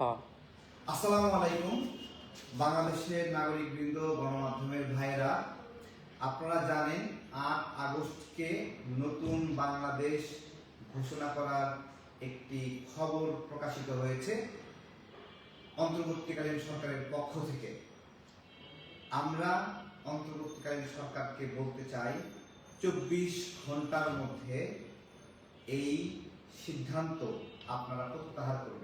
হ্যাঁ। আসসালামু আলাইকুম। বাংলাদেশের নাগরিকবৃন্দ, গণমাধ্যমের ভাইয়েরা, আপনারা জানেন আট আগস্টকে নতুন বাংলাদেশ ঘোষণা করার একটি খবর প্রকাশিত হয়েছে অন্তর্বর্তীকালীন সরকারের পক্ষ থেকে। আমরা অন্তর্বর্তীকালীন সরকারকে বলতে চাই, চব্বিশ ঘণ্টার মধ্যে এই সিদ্ধান্ত আপনারা প্রত্যাহার করবেন।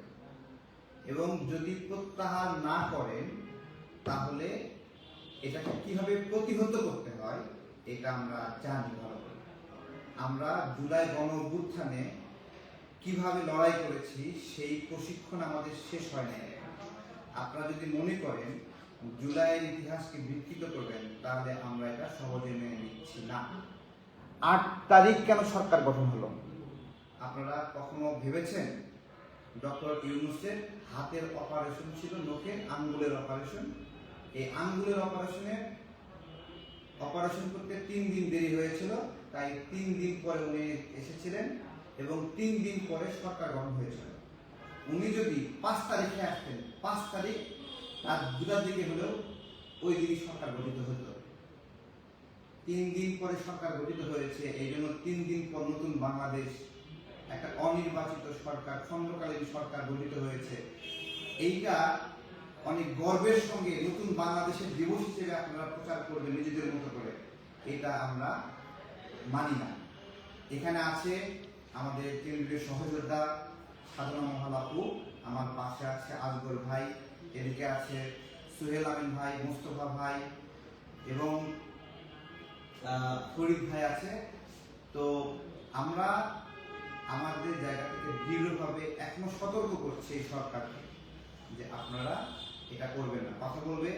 এবং যদি প্রত্যাহার না করেন, তাহলে এটাকে কীভাবে প্রতিহত করতে হয়, এটা আমরা জানি ভালো। আমরা জুলাই গণ অভ্যুত্থানে কীভাবে লড়াই করেছি, সেই প্রশিক্ষণ আমাদের শেষ হয় নাই। আপনারা যদি মনে করেন, জুলাইয়ের ইতিহাসকে বিকৃত করবেন, তাহলে আমরা এটা সহজে মেনে নিচ্ছি না। আট তারিখ কেন সরকার গঠন হলো? আপনারা কখনো ভেবেছেন? ডক্টর ইউনুসের হাতের অপারেশন ছিল নখের আঙ্গুলের অপারেশন। এই আঙ্গুলের অপারেশনে অপারেশন করতে তিন দিন দেরি হয়েছিল, তাই তিন দিন পরে উনি এসেছিলেন এবং তিন দিন পরে সরকার গঠন হয়েছিল। উনি যদি পাঁচ তারিখে আসতেন, পাঁচ তারিখ রাত দুটার দিকে হলেও ওই দিনই সরকার গঠিত হতো। তিন দিন পরে সরকার গঠিত হয়েছে এই জন্য তিন দিন পর নতুন বাংলাদেশ একটা অনির্বাচিত সরকার, খণ্ডকালীন সরকার গঠিত হয়েছে। এইটা অনেক গর্বের সঙ্গে নতুন বাংলাদেশের দিবস হিসেবে আপনারা প্রচার করবেন নিজেদের মতো করে। এটা আমরা মানি না। এখানে আছে আমাদের কেন্দ্রীয় সহযোদ্ধা সাধনা মহাল আপু, আমার পাশে আছে আজগর ভাই, এদিকে আছে সোহেল আমিন ভাই, মোস্তফা ভাই এবং ফরিদ ভাই আছে। তো আমরা আমাদের জায়গা থেকে দৃঢ়ভাবে এখনও সতর্ক করছে এই সরকারকে যে আপনারা এটা করবেন না। কথা বলবে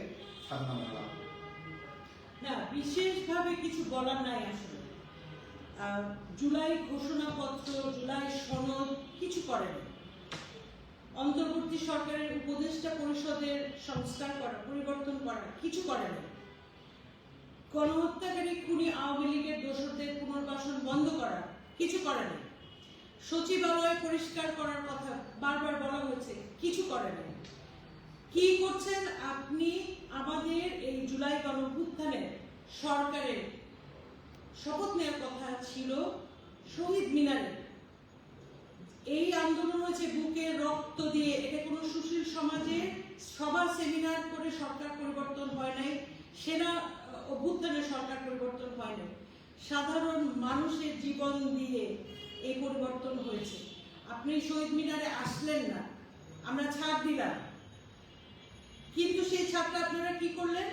সাধনা মহলা না, বিশেষভাবে কিছু বলার নাই আসলে। জুলাই ঘোষণাপত্র, জুলাই সনদ কিছু করেনি। অন্তর্বর্তী সরকারের উপদেষ্টা পরিষদের সংস্কার করা, পরিবর্তন করা কিছু করেনি। গণহত্যাকারী খুনি আওয়ামী লীগের দোষরদের পুনর্বাসন বন্ধ করা কিছু করেনি। সচিবালয় পরিষ্কার করার কথা বারবার বলা হয়েছে। কিছু করেনি কি করছেন আপনি আমাদের এই জুলাই গণভুত্থানে সরকারের শপথ নেওয়ার কথা ছিল শহীদ মিনারে। এই আন্দোলন হয়েছে বুকে রক্ত দিয়ে। এটা কোনো সুশীল সমাজে সবার সেমিনার করে সরকার পরিবর্তন হয় নাই। সেনা অভ্যুত্থানে সরকার পরিবর্তন হয় নাই। সাধারণ মানুষের জীবন দিয়ে এই পরিবর্তন হয়েছে। আপনি শহীদ মিনারে আসলেন না। আমরা ছাড় দিলাম। কিন্তু সেই ছাপটা আপনারা কি করলেন?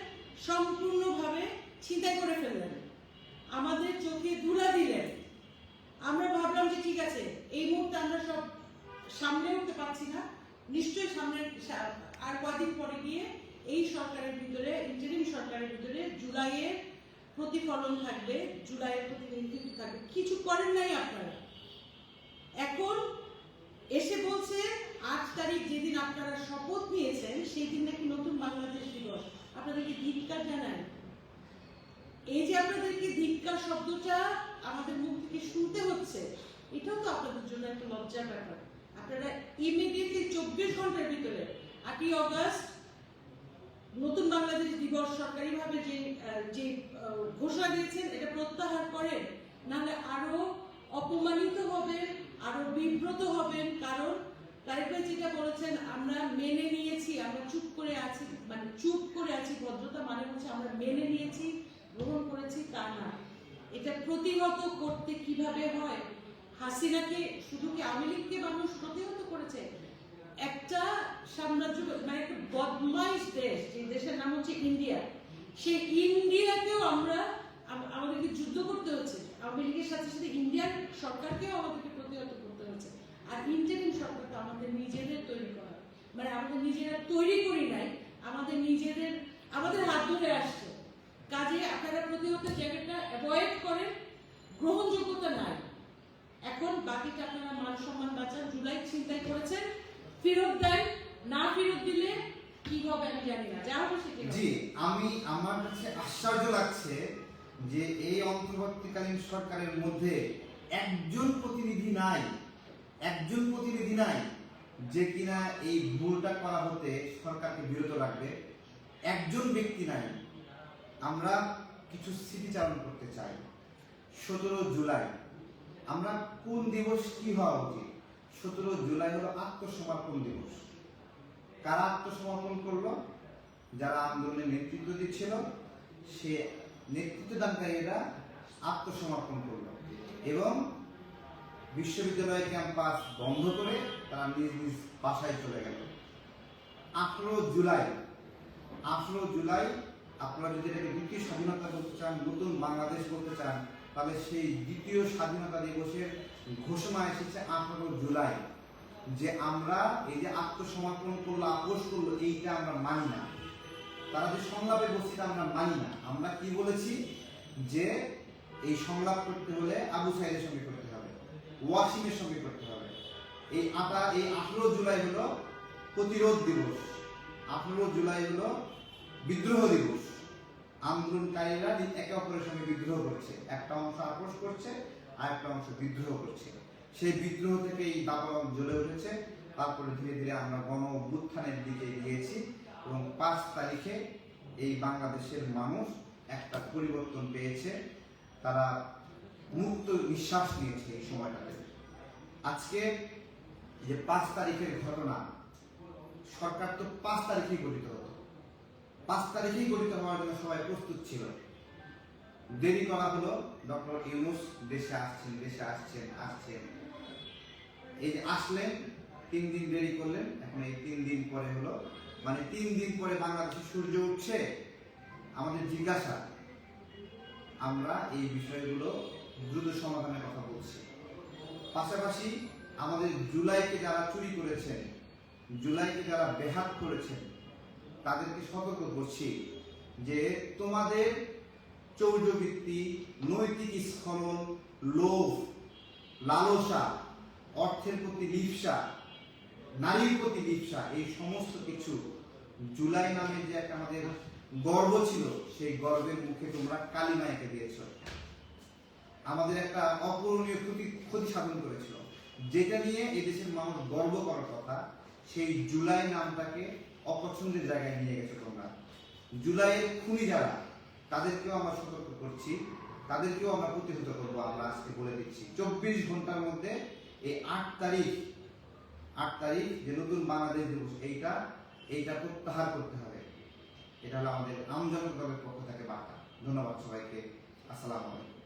সম্পূর্ণভাবে ছিনতাই করে ফেললেন। আমাদের চোখে ধুলা দিলেন। আমরা ভাবলাম যে ঠিক আছে, এই মুহূর্তে আমরা সব সামনে উঠতে পারছি না। নিশ্চয়ই সামনে আর কদিন পরে গিয়ে এই সরকারের ভিতরে ইন্টারিম সরকারের ভিতরে জুলাইয়ের প্রতিফলন থাকবে, জুলাইয়ের প্রতিনিধিত্ব থাকবে। কিছু করেন নাই আপনারা। এখন এসে বলছে আট তারিখ যেদিন আপনারা শপথ নিয়েছেন, সেই দিন নাকি নতুন বাংলাদেশ দিবস। আপনাদেরকে ধিক্কার জানাই। এই যে আপনাদেরকে ধিক্কার শব্দটা আমাদের মুখ থেকে শুনতে হচ্ছে, এটাও তো আপনাদের জন্য একটা লজ্জার ব্যাপার। আপনারা ইমিডিয়েটলি চব্বিশ ঘণ্টার ভিতরে, আটই অগস্ট, নতুন বাংলাদেশ দিবস সরকারিভাবে যে যে ঘোষণা দিয়েছেন, এটা প্রত্যাহার করেন, নাহলে আরও অপমানিত হবেন আরও বিব্রত হবেন, কারণ তারেক যেটা বলেছেন, আমরা মেনে নিয়েছি, আমরা চুপ করে আছি মানে চুপ করে আছি, ভদ্রতা মানে হচ্ছে আমরা মেনে নিয়েছি, গ্রহণ করেছি, তা না। এটা প্রতিহত করতে কীভাবে হয়? হাসিনাকে, শুধু কি আওয়ামী লীগকে মানুষ প্রতিহত করেছে? একটা সাম্রাজ্য মানে একটা বদমাইশ দেশ, যে দেশের নাম হচ্ছে ইন্ডিয়া, সেই ইন্ডিয়াকেও আমরা আমাদেরকে যুদ্ধ করতে হচ্ছে। আওয়ামী লীগের সাথে সাথে ইন্ডিয়ান সরকারকেও আমাদেরকে প্রতিহত করতে হচ্ছে। আর ইন্টারিম সরকারটা আমাদের নিজেদের তৈরি করা। মানে আমাদের নিজেরা তৈরি করি নাই, আমাদের নিজেদের, আমাদের হাত ধরে আসছে। কাজে আপনারা প্রতিহত জায়গাটা অ্যাভয়েড করেন, গ্রহণযোগ্যতা নাই। এখন বাকিটা আপনারা মান সম্মান বাঁচান, জুলাই চিন্তাই করেছেন ফেরত দেন, না ফেরত দিলে কি হবে আমি জানি না। যা হবে সেটি। জি, আমি, আমার কাছে আশ্চর্য লাগছে যে এই অন্তর্বর্তীকালীন সরকারের মধ্যে একজন প্রতিনিধি নাই, একজন প্রতিনিধি নাই যে কিনা এই ভুলটা করা হতে সরকারকে বিরত রাখবে। একজন ব্যক্তি নাই। আমরা কিছু স্মৃতিচারণ করতে চাই। সতেরো জুলাই। আমরা কোন দিবস কি হওয়া উচিত? সতেরো জুলাই হলো আত্মসমর্পণ দিবস। কারা আত্মসমর্পণ করল? যারা আন্দোলনে নেতৃত্ব দিচ্ছিল, সে নেতৃত্ব দানকারীরা আত্মসমর্পণ করল। এবং বিশ্ববিদ্যালয় ক্যাম্পাস বন্ধ করে তারা নিজ নিজ বাসায় চলে গেল। আঠেরো জুলাই আঠেরো জুলাই আপনারা যদি এটাকে দ্বিতীয় স্বাধীনতা করতে চান, নতুন বাংলাদেশ বলতে চান, তাহলে সেই দ্বিতীয় স্বাধীনতা দিবসের ঘোষণা এসেছে আঠেরো জুলাই। যে আমরা এই যে আত্মসমর্পণ করল, আপোষ করল, এইটা আমরা মানি না। তারা যে সংলাপে বসছে আমরা মানি না। আমরা কি বলেছি? যে এই সংলাপ করতে হলে আবু সাইদের সঙ্গে করতে হবে, ওয়াসিমের সঙ্গে করতে হবে। এই আটা, এই আঠেরো জুলাই হলো প্রতিরোধ দিবস। আঠেরো জুলাই হলো বিদ্রোহ দিবস। আন্দোলনকারীরা একে অপরের সঙ্গে বিদ্রোহ করছে। একটা অংশ আপোষ করছে আর একটা অংশ বিদ্রোহ করছে। সেই বিদ্রোহ থেকে এই দাবানল জ্বলে উঠেছে। তারপরে ধীরে ধীরে আমরা গণ অভ্যুত্থানের দিকে গিয়েছি এবং পাঁচ তারিখে এই বাংলাদেশের মানুষ একটা পরিবর্তন পেয়েছে। তারা মুক্ত নিঃশ্বাস নিয়েছে এই সময়টাতে। আজকে যে পাঁচ তারিখের ঘটনা, সরকার তো পাঁচ তারিখেই গঠিত হতো। পাঁচ তারিখেই গঠিত হওয়ার জন্য সবাই প্রস্তুত ছিল। দেরি করা হলো, ডক্টর ইউনুস দেশে আসছেন দেশে আসছেন আসছেন। এই যে আসলেন, তিন দিন দেরি করলেন, এখন এই তিন দিন পরে হলো। মানে তিন দিন পরে বাংলাদেশে সূর্য উঠছে, আমাদের জিজ্ঞাসা আমরা এই বিষয়গুলো দ্রুত সমাধানের কথা বলছি। পাশাপাশি আমাদের জুলাইকে যারা চুরি করেছেন, জুলাইকে যারা বেহাত করেছেন, তাদেরকে সতর্ক করছি যে তোমাদের চৌর্যবৃত্তি, নৈতিক স্খলন, লোভ, লালসা, অর্থের প্রতি লিপসা, নারীর প্রতি লিপসা, এই সমস্ত কিছু জুলাই নামে যে একটা আমাদের গর্ব ছিল, সেই গর্বের মুখে তোমরা কালিমাইকে দিয়েছ। আমাদের একটা অপূরণীয় ক্ষতি ক্ষতি সাধন করেছিল। যেটা নিয়ে এদেশের দেশের মানুষ গর্ব করার কথা, সেই জুলাই নামটাকে অপছন্দের জায়গায় নিয়ে গেছো তোমরা। জুলাইয়ের খুনি যারা, তাদেরকেও আমরা সতর্ক করছি, তাদেরকেও আমরা প্রতিহত করব, আমরা আজকে বলে দিচ্ছি। চব্বিশ ঘণ্টার মধ্যে এই আট তারিখ আট তারিখ যে নতুন বাংলাদেশ দিবস, এইটা এইটা প্রত্যাহার করতে হবে। এটা হলো আমাদের আমজনক দলের পক্ষ থেকে বার্তা। ধন্যবাদ সবাইকে। আসসালামু আলাইকুম।